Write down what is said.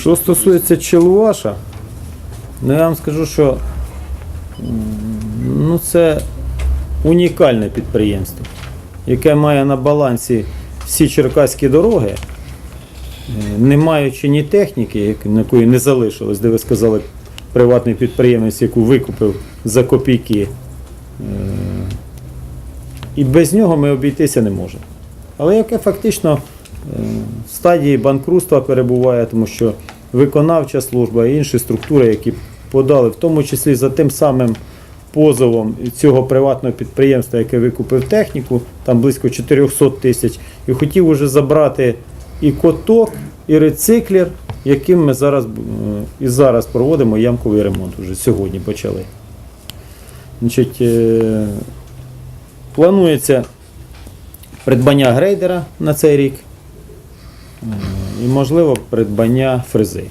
Що стосується Челуваша, ну я вам скажу, що ну, це унікальне підприємство, яке має на балансі всі черкаські дороги, е, не маючи ні техніки, якої не залишилось, де ви сказали, приватний підприємець, яку викупив за копійки. Е, І без нього ми обійтися не можемо. Але яке фактично стадії банкрутства перебуває, тому що виконавча служба і інші структури, які подали, в тому числі за тим самим позовом цього приватного підприємства, яке викупив техніку, там близько 400 тисяч, і хотів уже забрати і коток, і рециклер, яким ми зараз е, і зараз проводимо ямковий ремонт. Уже сьогодні почали. Значить, е, планується придбання грейдера на цей рік і, можливо, придбання фрези.